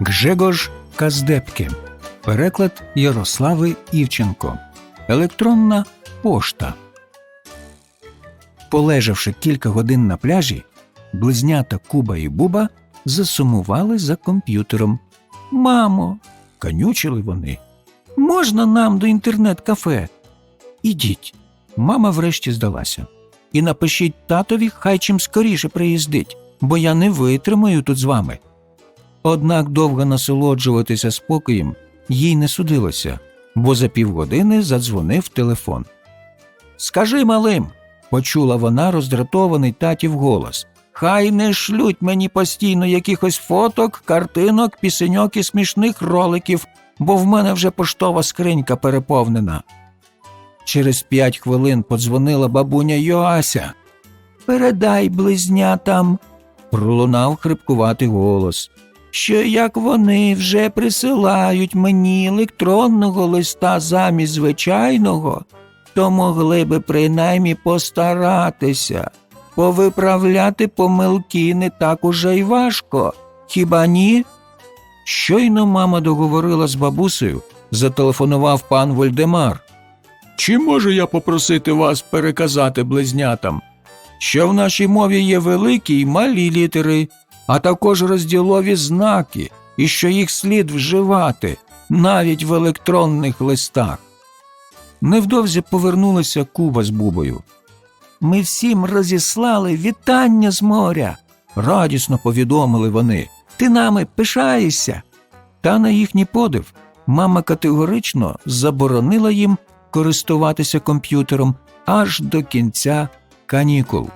Гжегош Каздепки. Переклад Ярослави Івченко. Електронна пошта. Полежавши кілька годин на пляжі, близнята Куба і Буба засумували за комп'ютером. Мамо, канючили вони. Можна нам до інтернет-кафе? Ідіть. Мама врешті здалася. І напишіть татові, хай чим скоріше приїздить, бо я не витримаю тут з вами. Однак довго насолоджуватися спокоєм їй не судилося, бо за півгодини задзвонив телефон. Скажи малим, почула вона роздратований татів голос. Хай не шлють мені постійно якихось фоток, картинок, пісеньок і смішних роликів, бо в мене вже поштова скринька переповнена. Через п'ять хвилин подзвонила бабуня Йоася. Передай близнятам, пролунав хрипкуватий голос, що як вони вже присилають мені електронного листа замість звичайного, то могли би принаймні постаратися. Повиправляти помилки не так уже й важко, хіба ні? Щойно мама договорила з бабусею, зателефонував пан Вольдемар. Чи можу я попросити вас переказати близнятам, що в нашій мові є великі й малі літери, а також розділові знаки, і що їх слід вживати навіть в електронних листах. Невдовзі повернулася Куба з Бубою. Ми всім розіслали вітання з моря, радісно повідомили вони. Ти нами пишаєшся. Та на їхній подив мама категорично заборонила їм користуватися комп'ютером аж до кінця канікул.